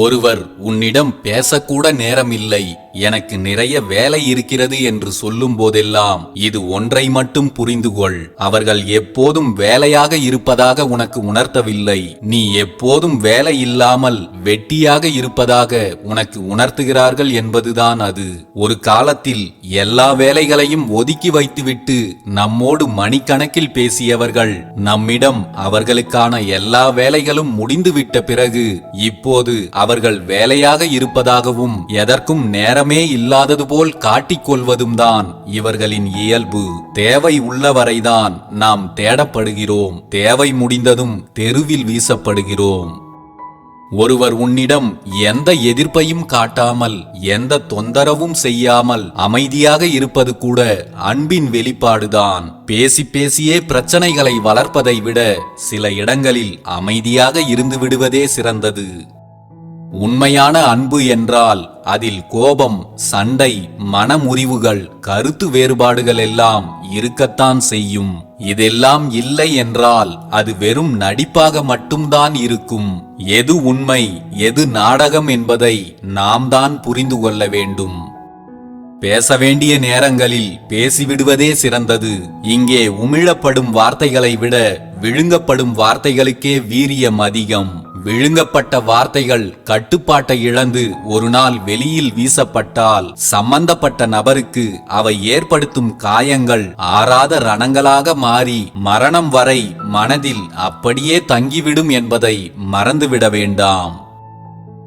ஒருவர் உன்னிடம் பேசக்கூட நேரமில்லை. எனக்கு நிறைய வேலை இருக்கிறது என்று சொல்லும் போதெல்லாம் இது ஒன்றை மட்டும் புரிந்து கொள் அவர்கள் எப்போதும் வேலையாக இருப்பதாக உனக்கு உணர்த்தவில்லை. நீ எப்போதும் வேலை இல்லாமல் வெட்டியாக இருப்பதாக உனக்கு உணர்த்துகிறார்கள் என்பதுதான் அது. ஒரு காலத்தில் எல்லா வேலைகளையும் ஒதுக்கி வைத்துவிட்டு நம்மோடு மணிக்கணக்கில் பேசியவர்கள் நம்மிடம் அவர்களுக்கான எல்லா வேலைகளும் முடிந்துவிட்ட பிறகு இப்போது அவர்கள் வேலையாக இருப்பதாகவும் எதற்கும் நேரமே இல்லாதது போல் காட்டிக்கொள்வதும் தான் இவர்களின் இயல்பு. தேவை உள்ளவரைதான் நாம் தேடப்படுகிறோம். தேவை முடிந்ததும் தெருவில் வீசப்படுகிறோம். ஒருவர் உன்னிடம் எந்த எதிர்ப்பையும் காட்டாமல் எந்த தொந்தரவும் செய்யாமல் அமைதியாக இருப்பது கூட அன்பின் வெளிப்பாடுதான். பேசி பேசியே பிரச்சனைகளை வளர்ப்பதை விட சில இடங்களில் அமைதியாக இருந்து விடுவதே சிறந்தது. உண்மையான அன்பு என்றால் அதில் கோபம் சண்டை மனமுறிவுகள் கருத்து வேறுபாடுகள் எல்லாம் இருக்கத்தான் செய்யும். இதெல்லாம் இல்லை என்றால் அது வெறும் நடிப்பாக மட்டும்தான் இருக்கும். எது உண்மை எது நாடகம் என்பதை நாம் தான் புரிந்து கொள்ள வேண்டும். பேச வேண்டிய நேரங்களில் பேசிவிடுவதே சிறந்தது. இங்கே உமிழப்படும் வார்த்தைகளை விட விழுங்கப்படும் வார்த்தைகளுக்கே வீரியம் அதிகம். விழுங்கப்பட்ட வார்த்தைகள் கட்டுப்பாட்டை இழந்து ஒரு நாள் வெளியில் வீசப்பட்டால் சம்பந்தப்பட்ட நபருக்கு அவை ஏற்படுத்தும் காயங்கள் ஆறாத ரணங்களாக மாறி மரணம் வரை மனதில் அப்படியே தங்கிவிடும் என்பதை மறந்துவிட வேண்டாம்.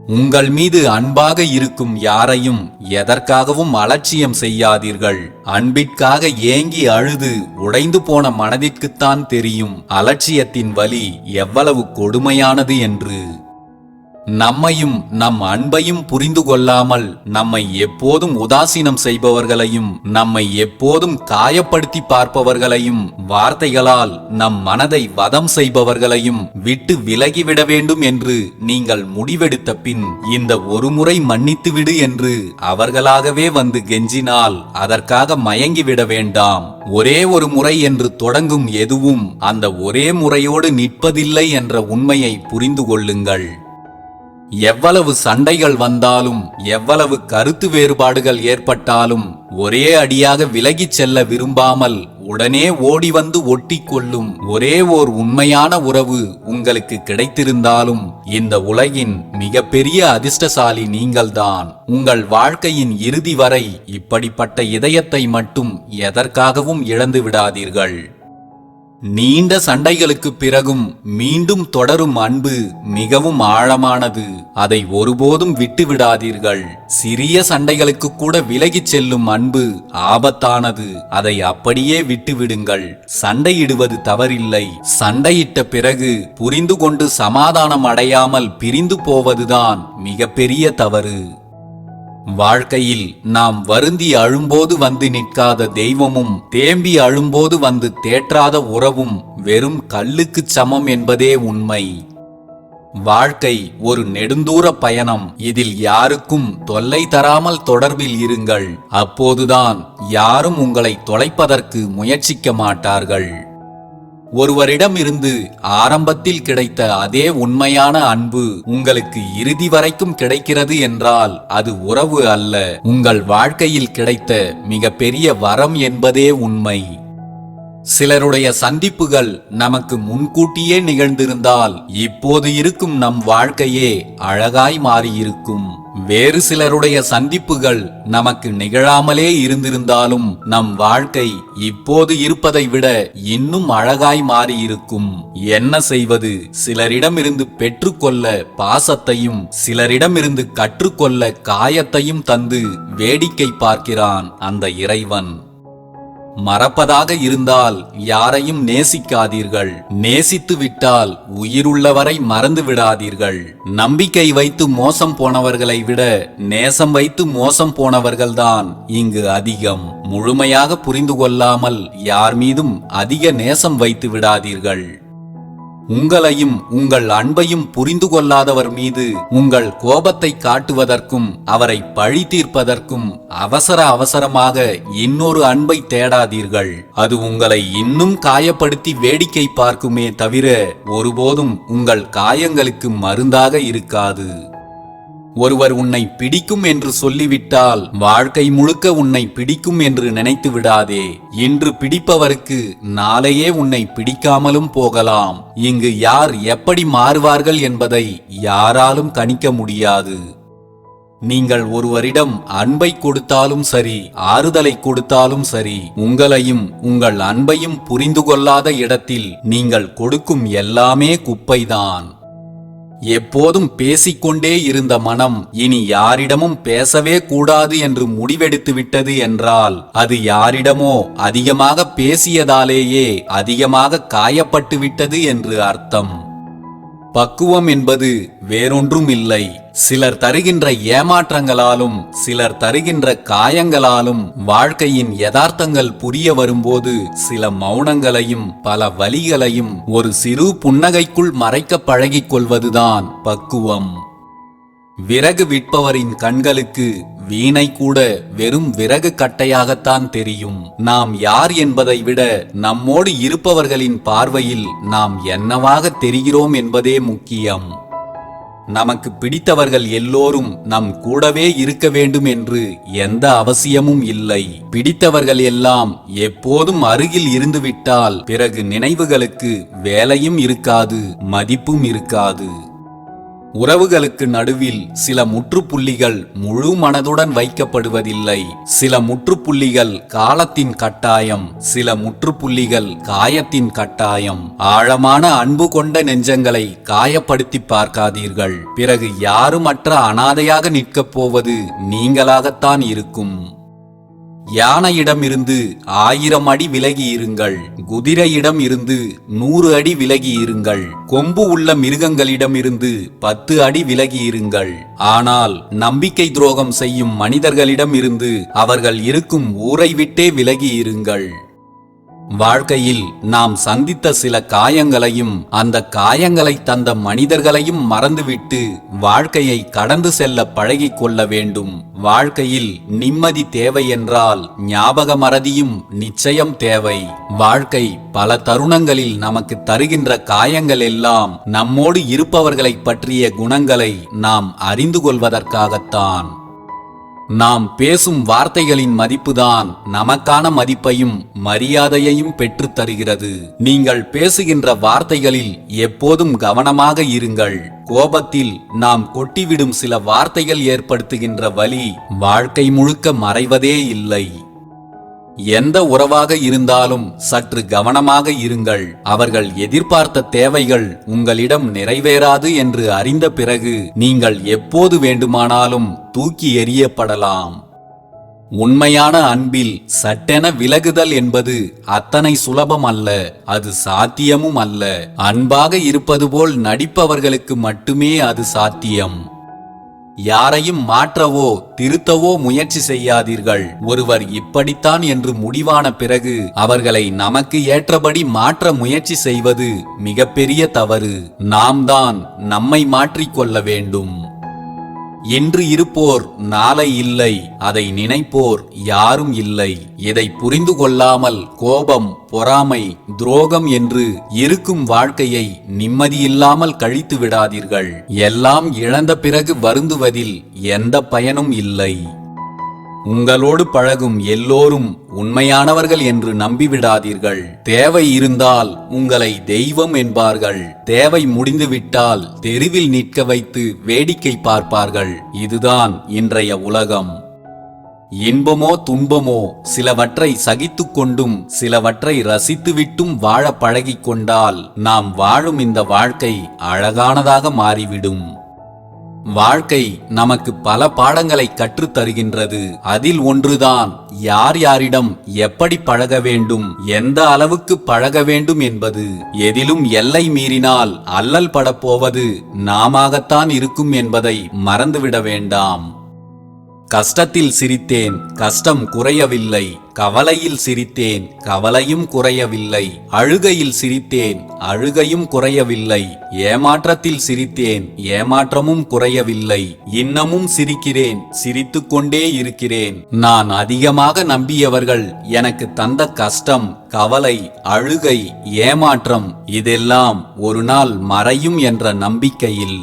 உங்கள் மீது அன்பாக இருக்கும் யாரையும் எதற்காகவும் அலட்சியம் செய்யாதீர்கள். அன்பிற்காக ஏங்கி அழுது உடைந்து போன மனதிற்குத்தான் தெரியும் அலட்சியத்தின் வலி எவ்வளவு கொடுமையானது என்று. நம்மையும் நம் அன்பையும் புரிந்து கொள்ளாமல் நம்மை எப்போதும் உதாசீனம் செய்பவர்களையும் நம்மை எப்போதும் காயப்படுத்தி பார்ப்பவர்களையும் வார்த்தைகளால் நம் மனதை வதம் செய்பவர்களையும் விட்டு விலகிவிட வேண்டும் என்று நீங்கள் முடிவெடுத்த பின் இந்த ஒருமுறை மன்னித்துவிடு என்று அவர்களாகவே வந்து கெஞ்சினால் அதற்காக மயங்கிவிட வேண்டாம். ஒரே ஒரு முறை என்று தொடங்கும் எதுவும் அந்த ஒரே முறையோடு நிற்பதில்லை என்ற உண்மையை புரிந்து கொள்ளுங்கள். எவ்வளவு சண்டைகள் வந்தாலும் எவ்வளவு கருத்து வேறுபாடுகள் ஏற்பட்டாலும் ஒரே அடியாக விலகிச் செல்ல விரும்பாமல் உடனே ஓடி வந்து ஒட்டி கொள்ளும் ஒரே ஓர் உண்மையான உறவு உங்களுக்கு கிடைத்திருந்தாலும் இந்த உலகின் மிகப்பெரிய அதிர்ஷ்டசாலி நீங்கள்தான். உங்கள் வாழ்க்கையின் இறுதி வரை இப்படிப்பட்ட இதயத்தை மட்டும் எதற்காகவும் இழந்து விடாதீர்கள். நீண்ட சண்டைகளுக்கு பிறகும் மீண்டும் தொடரும் அன்பு மிகவும் ஆழமானது. அதை ஒருபோதும் விட்டுவிடாதீர்கள். சிறிய சண்டைகளுக்கு கூட விலகிச் செல்லும் அன்பு ஆபத்தானது. அதை அப்படியே விட்டுவிடுங்கள். சண்டையிடுவது தவறில்லை. சண்டையிட்ட பிறகு புரிந்து கொண்டு சமாதானம் அடையாமல் பிரிந்து போவதுதான் மிகப்பெரிய தவறு. வாழ்க்கையில் நாம் வருந்தி அழும்போது வந்து நிற்காத தெய்வமும் தேம்பி அழும்போது வந்து தேற்றாத உறவும் வெறும் கல்லுக்குச் சமம் என்பதே உண்மை. வாழ்க்கை ஒரு நெடுந்தூர பயணம். இதில் யாருக்கும் தொல்லை தராமல் தொடர்பில் இருங்கள். அப்போதுதான் யாரும் உங்களை தொலைப்பதற்கு முயற்சிக்க மாட்டார்கள். ஒருவரிடமிருந்து ஆரம்பத்தில் கிடைத்த அதே உண்மையான அன்பு உங்களுக்கு இறுதி வரைக்கும் கிடைக்கிறது என்றால் அது உறவு அல்ல. உங்கள் வாழ்க்கையில் கிடைத்த மிகப்பெரிய வரம் என்பதே உண்மை. சிலருடைய சந்திப்புகள் நமக்கு முன்கூட்டியே நிகழ்ந்திருந்தால் இப்போது இருக்கும் நம் வாழ்க்கையே அழகாய் மாறியிருக்கும். வேறு சிலருடைய சந்திப்புகள் நமக்கு நிகழாமலே இருந்திருந்தாலும் நம் வாழ்க்கை இப்போது இருப்பதை விட இன்னும் அழகாய் மாறியிருக்கும். என்ன செய்வது? சிலரிடமிருந்து பெற்றுக்கொள்ள பாசத்தையும் சிலரிடமிருந்து கற்றுக்கொள்ள காயத்தையும் தந்து வேடிக்கை பார்க்கிறான் அந்த இறைவன். மறப்பதாக இருந்தால் யாரையும் நேசிக்காதீர்கள். நேசித்து விட்டால் உயிருள்ளவரை மறந்து விடாதீர்கள் நம்பிக்கை வைத்து மோசம் போனவர்களை விட நேசம் வைத்து மோசம் போனவர்கள்தான் இங்கு அதிகம். முழுமையாக புரிந்து கொள்ளாமல் யார் மீதும் அதிக நேசம் வைத்து விடாதீர்கள். உங்களையும் உங்கள் அன்பையும் புரிந்து கொள்ளாதவர் மீது உங்கள் கோபத்தை காட்டுவதற்கும் அவரை பழி தீர்ப்பதற்கும் அவசர அவசரமாக இன்னொரு அன்பை தேடாதீர்கள். அது உங்களை இன்னும் காயப்படுத்தி வேடிக்கை பார்க்குமே தவிர ஒருபோதும் உங்கள் காயங்களுக்கு மருந்தாக இருக்காது. ஒருவர் உன்னை பிடிக்கும் என்று சொல்லிவிட்டால் வாழ்க்கை முழுக்க உன்னை பிடிக்கும் என்று நினைத்து விடாதே. இன்று பிடிப்பவருக்கு நாளையே உன்னை பிடிக்காமலும் போகலாம். இங்கு யார் எப்படி மாறுவார்கள் என்பதை யாராலும் கணிக்க முடியாது. நீங்கள் ஒருவரிடம் அன்பை கொடுத்தாலும் சரி ஆறுதலை கொடுத்தாலும் சரி உங்களையும் உங்கள் அன்பையும் புரிந்து கொள்ளாத இடத்தில் நீங்கள் கொடுக்கும் எல்லாமே குப்பைதான். எப்போதும் பேசிக்கொண்டே இருந்த மனம் இனி யாரிடமும் பேசவே கூடாது என்று முடிவெடுத்து விட்டது என்றால் அது யாரிடமோ அதிகமாக பேசியதாலேயே அதிகமாக காயப்பட்டு விட்டது என்று அர்த்தம். பக்குவம் என்பது வேறொன்றும் இல்லை சிலர் தருகின்ற ஏமாற்றங்களாலும் சிலர் தருகின்ற காயங்களாலும் வாழ்க்கையின் யதார்த்தங்கள் புரிய வரும்போது சில மௌனங்களையும் பல வலிகளையும் ஒரு சிறு புன்னகைக்குள் மறைக்க பழகிக் கொள்வதுதான் பக்குவம். விறகு விற்பவரின் கண்களுக்கு வீணை கூட வெறும் விறகு கட்டையாகத்தான் தெரியும். நாம் யார் என்பதை விட நம்மோடு இருப்பவர்களின் பார்வையில் நாம் என்னவாக தெரிகிறோம் என்பதே முக்கியம். நமக்கு பிடித்தவர்கள் எல்லோரும் நம் கூடவே இருக்க வேண்டும் என்று எந்த அவசியமும் இல்லை. பிடித்தவர்கள் எல்லாம் எப்போதும் அருகில் இருந்துவிட்டால் பிறகு நினைவுகளுக்கு வேலையும் இருக்காது மதிப்பும் இருக்காது. உறவுகளுக்கு நடுவில் சில முற்றுப்புள்ளிகள் முழு மனதுடன் வைக்கப்படுவதில்லை. சில முற்றுப்புள்ளிகள் காலத்தின் கட்டாயம் சில முற்றுப்புள்ளிகள் காயத்தின் கட்டாயம். ஆழமான அன்பு கொண்ட நெஞ்சங்களை காயப்படுத்தி பார்க்காதீர்கள். பிறகு யாரும் அற்ற அனாதையாக நிற்கப் போவது நீங்களாகத்தான் இருக்கும். யானையிடம் இருந்து ஆயிரம் அடி விலகி இருங்கள் குதிரையிடம் இருந்து நூறு அடி விலகி இருங்கள் கொம்பு உள்ள மிருகங்களிடம் இருந்து பத்து அடி விலகி இருங்கள் ஆனால் நம்பிக்கை துரோகம் செய்யும் மனிதர்களிடம் இருந்து அவர்கள் இருக்கும் ஊரை விட்டே விலகி இருங்கள் வாழ்க்கையில் நாம் சந்தித்த சில காயங்களையும் அந்த காயங்களை தந்த மனிதர்களையும் மறந்துவிட்டு வாழ்க்கையை கடந்து செல்ல பழகிக் கொள்ள வேண்டும். வாழ்க்கையில் நிம்மதி தேவை என்றால் ஞாபக மறதியும் நிச்சயம் தேவை. வாழ்க்கை பல தருணங்களில் நமக்கு தருகின்ற காயங்கள் எல்லாம் நம்மோடு இருப்பவர்களைப் பற்றிய குணங்களை நாம் அறிந்து கொள்வதற்காகத்தான். நாம் பேசும் வார்த்தைகளின் மதிப்புதான் நமக்கான மதிப்பையும் மரியாதையையும் பெற்றுத் தருகிறது. நீங்கள் பேசுகின்ற வார்த்தைகளில் எப்போதும் கவனமாக இருங்கள். கோபத்தில் நாம் கொட்டிவிடும் சில வார்த்தைகள் ஏற்படுத்துகின்ற வலி வாழ்க்கை முழுக்க மறைவதே இல்லை. எந்த உறவாக இருந்தாலும் சற்று கவனமாக இருங்கள். அவர்கள் எதிர்பார்த்த தேவைகள் உங்களிடம் நிறைவேறாது என்று அறிந்த பிறகு நீங்கள் எப்போது வேண்டுமானாலும் தூக்கி எறியப்படலாம். உண்மையான அன்பில் சட்டென விலகுதல் என்பது அத்தனை சுலபம் அல்ல அது சாத்தியமும் அல்ல. அன்பாக இருப்பது போல் நடிப்பவர்களுக்கு மட்டுமே அது சாத்தியம். யாரையும் மாற்றவோ திருத்தவோ முயற்சி செய்யாதீர்கள். ஒருவர் இப்படித்தான் என்று முடிவான பிறகு அவர்களை நமக்கு ஏற்றபடி மாற்ற முயற்சி செய்வது மிகப்பெரிய தவறு. நாம் தான் நம்மை மாற்றிக்கொள்ள வேண்டும். இன்று இருப்போர் நாளை இல்லை அதை நினைப்போர் யாரும் இல்லை. இதை புரிந்து கொள்ளாமல் கோபம் பொறாமை துரோகம் என்று இருக்கும் வாழ்க்கையை நிம்மதியில்லாமல் கழித்து விடாதீர்கள். எல்லாம் இழந்த பிறகு வருந்துவதில் எந்த பயனும் இல்லை. உங்களோடு பழகும் எல்லோரும் உண்மையானவர்கள் என்று நம்பிவிடாதீர்கள். தேவை இருந்தால் உங்களை தெய்வம் என்பார்கள். தேவை முடிந்துவிட்டால் தெருவில் நிற்க வைத்து வேடிக்கை பார்ப்பார்கள். இதுதான் இன்றைய உலகம். இன்பமோ துன்பமோ சிலவற்றை சகித்துக்கொண்டும் சிலவற்றை ரசித்துவிட்டும் வாழ பழகிக்கொண்டால் நாம் வாழும் இந்த வாழ்க்கை அழகானதாக மாறிவிடும். வாழ்க்கை நமக்கு பல பாடங்களை கற்றுத் தருகின்றது அதில் ஒன்றுதான் யார் யாரிடம் எப்படி பழக வேண்டும் எந்த அளவுக்கு பழக வேண்டும் என்பது. எதிலும் எல்லை மீறினால் அல்லல் படப்போவது நாமாகத்தான் இருக்கும் என்பதை மறந்துவிட வேண்டாம். கஷ்டத்தில் சிரித்தேன் கஷ்டம் குறையவில்லை. கவலையில் சிரித்தேன் கவலையும் குறையவில்லை. அழுகையில் சிரித்தேன் அழுகையும் குறையவில்லை. ஏமாற்றத்தில் சிரித்தேன் ஏமாற்றமும் குறையவில்லை. இன்னமும் சிரிக்கிறேன் சிரித்துக்கொண்டே இருக்கிறேன். நான் அதிகமாக நம்பியவர்கள் எனக்கு தந்த கஷ்டம் கவலை அழுகை ஏமாற்றம் இதெல்லாம் ஒரு நாள் மறையும் என்ற நம்பிக்கையில்.